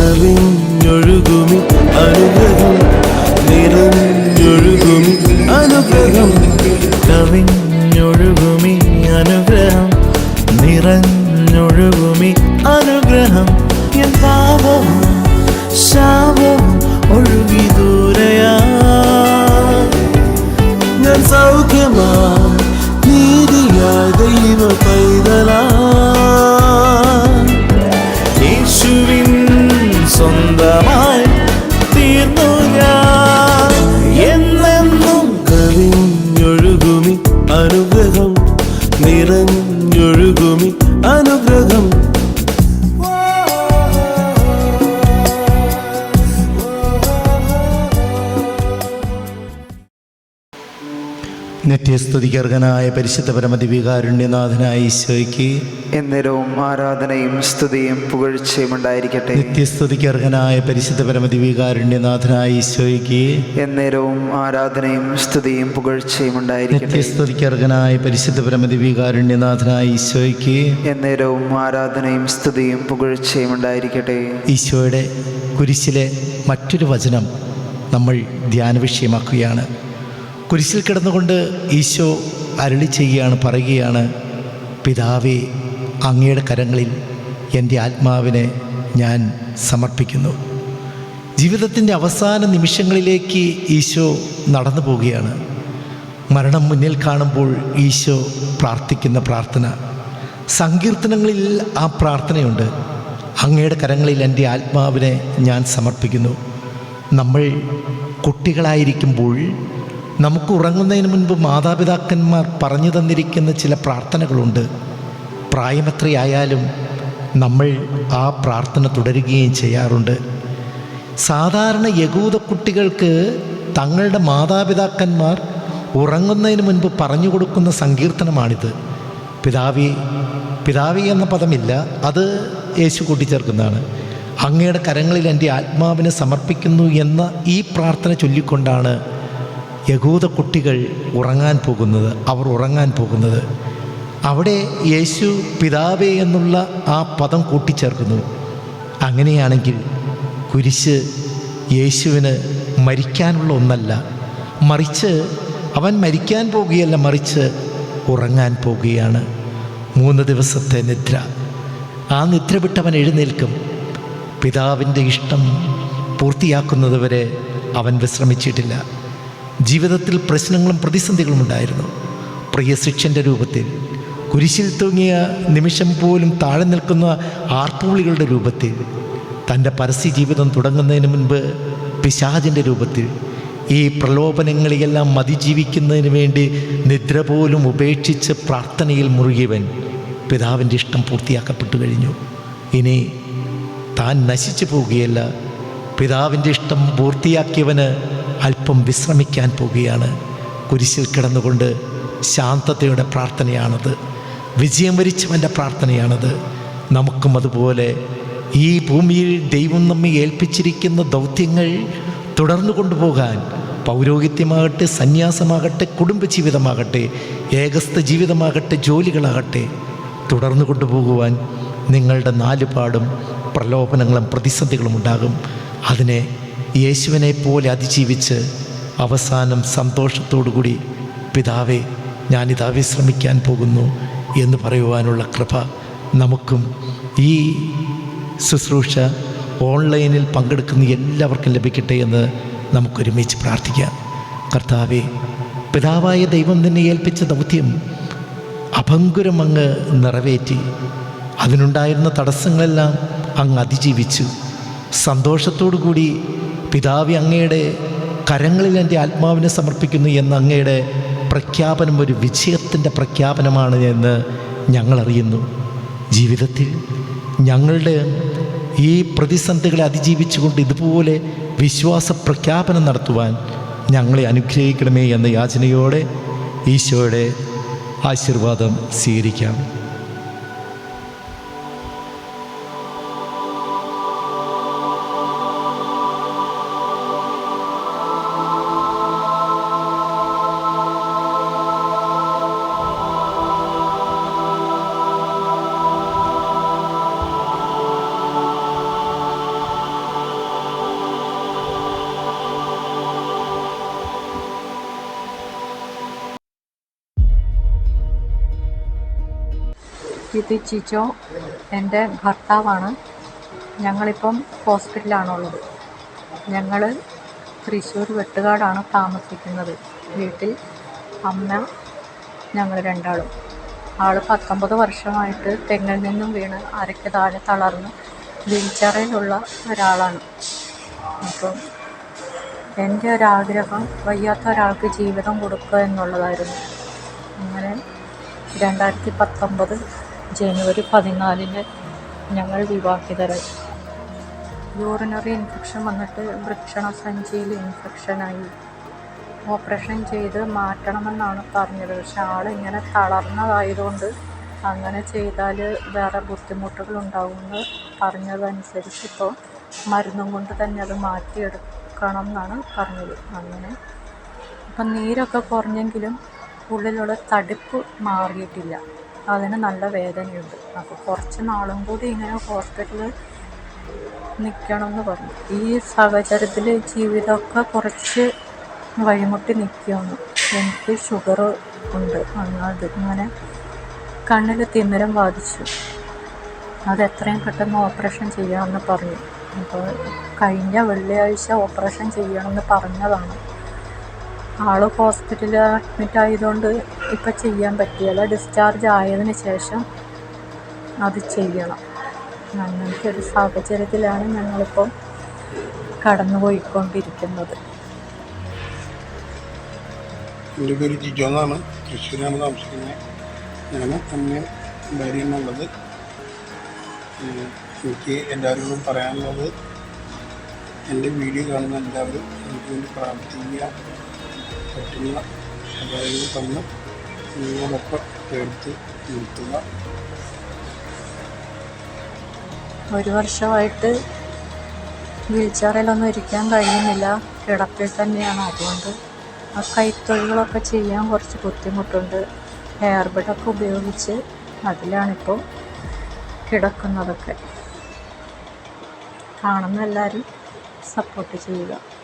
കവിഞ്ഞൊഴുകുമി അനുഗ്രഹം നിറഞ്ഞൊഴുകുമി അനുഗ്രഹം കവിഞ്ഞൊഴുകുമി അനുഗ്രഹം നിറഞ്ഞൊഴുകുമി അനുഗ്രഹം. എൻ ശാപവും നിത്യസ്തുതികർഹനായ പരിശുദ്ധ പരമദിവികാരുണ്യനാഥനായ ഈശോയ്ക്ക് എന്നേരവും ആരാധനയും സ്തുതിയും പുകഴ്ചയും ഉണ്ടായിരിക്കട്ടെ. നിത്യസ്തുതികർഹനായ പരിശുദ്ധ പരമദിവികാരുണ്യനാഥനായ ഈശോയ്ക്ക് എന്നേരവും ആരാധനയും സ്തുതിയും പുകഴ്ചയും ഉണ്ടായിരിക്കട്ടെ. നിത്യസ്തുതികർഹനായ പരിശുദ്ധ പരമദിവികാരുണ്യനാഥനായ ഈശോയ്ക്ക് എന്നേരവും ആരാധനയും സ്തുതിയും പുകഴ്ചയും ഉണ്ടായിരിക്കട്ടെ. ഈശോയുടെ കുരിശിലെ മറ്റൊരു വചനം നമ്മൾ ധ്യാന വിഷയമാക്കുകയാണ് കുരിശിൽ കിടന്നുകൊണ്ട് ഈശോ അരളി ചെയ്യുകയാണ് പറയുകയാണ് പിതാവേ അങ്ങയുടെ കരങ്ങളിൽ എന്റെ ആത്മാവിനെ ഞാൻ സമർപ്പിക്കുന്നു. ജീവിതത്തിന്റെ അവസാന നിമിഷങ്ങളിലേക്ക് ഈശോ നടന്നു പോവുകയാണ്. മരണം മുന്നിൽ കാണുമ്പോൾ ഈശോ പ്രാർത്ഥിക്കുന്ന പ്രാർത്ഥന. സങ്കീർത്തനങ്ങളിൽ ആ പ്രാർത്ഥനയുണ്ട്. അങ്ങയുടെ കരങ്ങളിൽ എന്റെ ആത്മാവിനെ ഞാൻ സമർപ്പിക്കുന്നു. നമ്മൾ കുട്ടികളായിരിക്കുമ്പോൾ നമുക്ക് ഉറങ്ങുന്നതിന് മുൻപ് മാതാപിതാക്കന്മാർ പറഞ്ഞു തന്നിരിക്കുന്ന ചില പ്രാർത്ഥനകളുണ്ട്. പ്രായമെത്രയായാലും നമ്മൾ ആ പ്രാർത്ഥന തുടരുകയും ചെയ്യാറുണ്ട്. സാധാരണ യകൂദ കുട്ടികൾക്ക് തങ്ങളുടെ മാതാപിതാക്കന്മാർ ഉറങ്ങുന്നതിന് മുൻപ് പറഞ്ഞു കൊടുക്കുന്ന സങ്കീർത്തനമാണിത്. പിതാവി പിതാവി എന്ന പദമില്ല അത് യേശു കൂട്ടിച്ചേർക്കുന്നതാണ്. അങ്ങയുടെ കരങ്ങളിൽ എന്റെ ആത്മാവിനെ സമർപ്പിക്കുന്നു എന്ന ഈ പ്രാർത്ഥന ചൊല്ലിക്കൊണ്ടാണ് യഹൂദ കുട്ടികൾ ഉറങ്ങാൻ പോകുന്നത് അവർ ഉറങ്ങാൻ പോകുന്നത്. അവിടെ യേശു പിതാവേ എന്നുള്ള ആ പദം കൂട്ടിച്ചേർക്കുന്നു. അങ്ങനെയാണെങ്കിൽ കുരിശ് യേശുവിന് മരിക്കാനുള്ള ഒന്നല്ല. മറിച്ച് അവൻ മരിക്കാൻ പോകുകയല്ല മറിച്ച് ഉറങ്ങാൻ പോകുകയാണ്. മൂന്ന് ദിവസത്തെ നിദ്ര. ആ നിദ്ര വിട്ടവൻ എഴുന്നേൽക്കും. പിതാവിന്റെ ഇഷ്ടം പൂർത്തിയാക്കുന്നതുവരെ അവൻ വിശ്രമിച്ചിട്ടില്ല. ജീവിതത്തിൽ പ്രശ്നങ്ങളും പ്രതിസന്ധികളും ഉണ്ടായിരുന്നു. പ്രിയ ശിക്ഷന്റെ രൂപത്തിൽ കുരിശിൽ തൂങ്ങിയ നിമിഷം പോലും താഴെ നിൽക്കുന്ന ആർപ്പുവിളികളുടെ രൂപത്തിൽ തന്റെ പരസ്യ ജീവിതം തുടങ്ങുന്നതിന് മുൻപ് പിശാചിന്റെ രൂപത്തിൽ ഈ പ്രലോഭനങ്ങളെയെല്ലാം അതിജീവിക്കുന്നതിന് വേണ്ടി നിദ്ര പോലും ഉപേക്ഷിച്ച് പ്രാർത്ഥനയിൽ മുറുകിയവൻ പിതാവിന്റെ ഇഷ്ടം പൂർത്തിയാക്കപ്പെട്ടു കഴിഞ്ഞു. ഇനി താൻ നശിച്ചു പോവുകയല്ല പിതാവിന്റെ ഇഷ്ടം പൂർത്തിയാക്കിയവന് അല്പം വിശ്രമിക്കാൻ പോവുകയാണ്. കുരിശിൽ കിടന്നുകൊണ്ട് ശാന്തതയുടെ പ്രാർത്ഥനയാണത്. വിജയം വരിച്ചവന്റെ പ്രാർത്ഥനയാണത്. നമുക്കും അതുപോലെ ഈ ഭൂമിയിൽ ദൈവം നമ്മെ ഏൽപ്പിച്ചിരിക്കുന്ന ദൗത്യങ്ങൾ തുടർന്നു കൊണ്ടുപോകാൻ പൗരോഹിത്യമാകട്ടെ സന്യാസമാകട്ടെ കുടുംബജീവിതമാകട്ടെ ഏകസ്ഥ ജീവിതമാകട്ടെ ജോലികളാകട്ടെ തുടർന്നു കൊണ്ടുപോകുവാൻ നിങ്ങളുടെ നാലുപാടും പ്രലോഭനങ്ങളും പ്രതിസന്ധികളും ഉണ്ടാകും. അതിനെ യേശുവിനെ പോലെ അതിജീവിച്ച് അവസാനം സന്തോഷത്തോടുകൂടി പിതാവെ ഞാനിതാ വിശ്രമിക്കാൻ പോകുന്നു എന്ന് പറയുവാനുള്ള കൃപ നമുക്കും. ഈ ശുശ്രൂഷ ഓൺലൈനിൽ പങ്കെടുക്കുന്ന എല്ലാവർക്കും ലഭിക്കട്ടെ എന്ന് നമുക്കൊരുമിച്ച് പ്രാർത്ഥിക്കാം. കർത്താവെ പിതാവായ ദൈവം തന്നെ ഏൽപ്പിച്ച ദൗത്യം അഭങ്കുരം അങ്ങ് നിറവേറ്റി. അതിനുണ്ടായിരുന്ന തടസ്സങ്ങളെല്ലാം അങ്ങ് അതിജീവിച്ചു. സന്തോഷത്തോടു കൂടി പിതാവി അങ്ങയുടെ കരങ്ങളിൽ എന്റെ ആത്മാവിനെ സമർപ്പിക്കുന്നു എന്ന അങ്ങയുടെ പ്രഖ്യാപനം ഒരു വിജയത്തിന്റെ പ്രഖ്യാപനമാണ് എന്ന് ഞങ്ങളറിയുന്നു. ജീവിതത്തിൽ ഞങ്ങളുടെ ഈ പ്രതിസന്ധികളെ അതിജീവിച്ചുകൊണ്ട് ഇതുപോലെ വിശ്വാസ പ്രഖ്യാപനം നടത്തുവാൻ ഞങ്ങളെ അനുഗ്രഹിക്കണമേ എന്ന യാചനയോടെ ഈശോയുടെ ആശീർവാദം സ്വീകരിക്കാം. ഇത് ചിച്ചോ എന്റെ ഭർത്താവാണ്. ഞങ്ങളിപ്പം ഹോസ്പിറ്റലാണുള്ളത്. ഞങ്ങൾ തൃശ്ശൂർ വെട്ടുകാടാണ് താമസിക്കുന്നത്. വീട്ടിൽ അമ്മ ഞങ്ങൾ രണ്ടാളും. ആൾ പത്തൊമ്പത് വർഷമായിട്ട് തെങ്ങിൽ നിന്നും വീണ് അരയ്ക്ക് താഴെ തളർന്ന് വീൽച്ചെയറിലുള്ള ഒരാളാണ്. അപ്പം എന്റെ ഒരാഗ്രഹം വയ്യാത്ത ഒരാൾക്ക് ജീവിതം കൊടുക്കുക എന്നുള്ളതായിരുന്നു. അങ്ങനെ രണ്ടായിരത്തി പത്തൊമ്പത് ജനുവരി പതിനാലിന് ഞങ്ങൾ വിവാഹിതരായി. യൂറിനറി ഇൻഫെക്ഷൻ വന്നിട്ട് വൃക്ഷണസഞ്ചിയിൽ ഇൻഫെക്ഷനായി ഓപ്പറേഷൻ ചെയ്ത് മാറ്റണമെന്നാണ് പറഞ്ഞത്. പക്ഷെ ആൾ ഇങ്ങനെ തളർന്നതായതുകൊണ്ട് അങ്ങനെ ചെയ്താൽ വേറെ ബുദ്ധിമുട്ടുകൾ ഉണ്ടാകുമെന്ന് പറഞ്ഞതനുസരിച്ച് ഇപ്പോൾ മരുന്നും കൊണ്ട് തന്നെ അത് മാറ്റിയെടുക്കണം എന്നാണ് പറഞ്ഞത്. അങ്ങനെ അപ്പം നീരൊക്കെ കുറഞ്ഞെങ്കിലും ഉള്ളിലുള്ള തടിപ്പ് മാറിയിട്ടില്ല. അതിന് നല്ല വേദനയുണ്ട്. അപ്പോൾ കുറച്ച് നാളും കൂടി ഇങ്ങനെ ഹോസ്പിറ്റലിൽ നിൽക്കണം എന്ന് പറഞ്ഞു. ഈ സാഹചര്യത്തിൽ ജീവിതമൊക്കെ കുറച്ച് വഴിമുട്ടി നിൽക്കുകയാണ് എനിക്ക് ഷുഗർ ഉണ്ട്. അത് ഇങ്ങനെ കണ്ണിൽ തിമിരം ബാധിച്ചു. അത് എത്രയും പെട്ടെന്ന് ഓപ്പറേഷൻ ചെയ്യണമെന്ന് പറഞ്ഞു. അപ്പോൾ കഴിഞ്ഞ വെള്ളിയാഴ്ച ഓപ്പറേഷൻ ചെയ്യണമെന്ന് പറഞ്ഞതാണ്. ആൾ ഹോസ്പിറ്റലിൽ അഡ്മിറ്റ് ആയതുകൊണ്ട് ഇപ്പം ചെയ്യാൻ പറ്റിയല്ല. ഡിസ്ചാർജ് ആയതിന് ശേഷം അത് ചെയ്യണം. അങ്ങനത്തെ ഒരു സാഹചര്യത്തിലാണ് ഞങ്ങളിപ്പോൾ കടന്നുപോയിക്കൊണ്ടിരിക്കുന്നത്. എന്റെ പേര് ജിജോ എന്നാണ്. തൃശ്ശൂരാണ് താമസിക്കുന്നത്. ഞാൻ അമ്മയും ഭാര്യ എന്നുള്ളത് എനിക്ക് എല്ലാവരോടും പറയാനുള്ളത് എന്റെ വീഡിയോ കാണുന്ന എല്ലാവരും എനിക്ക് വേണ്ടി പ്രാർത്ഥിക്കുക. പറ്റുന്ന അതായത് തന്ന് നിങ്ങളൊപ്പം ചേർത്ത് നിർത്തുക. ഒരു വർഷമായിട്ട് വീൽച്ചാറിലൊന്നും ഇരിക്കാൻ കഴിയുന്നില്ല. കിടപ്പിൽ തന്നെയാണ്. അതുകൊണ്ട് ആ കൈത്തൊഴികളൊക്കെ ചെയ്യാൻ കുറച്ച് ബുദ്ധിമുട്ടുണ്ട്. ഹെയർ ബഡൊക്കെ ഉപയോഗിച്ച് അതിലാണിപ്പോൾ കിടക്കുന്നതൊക്കെ. കാണുന്ന എല്ലാവരും സപ്പോർട്ട് ചെയ്യുക.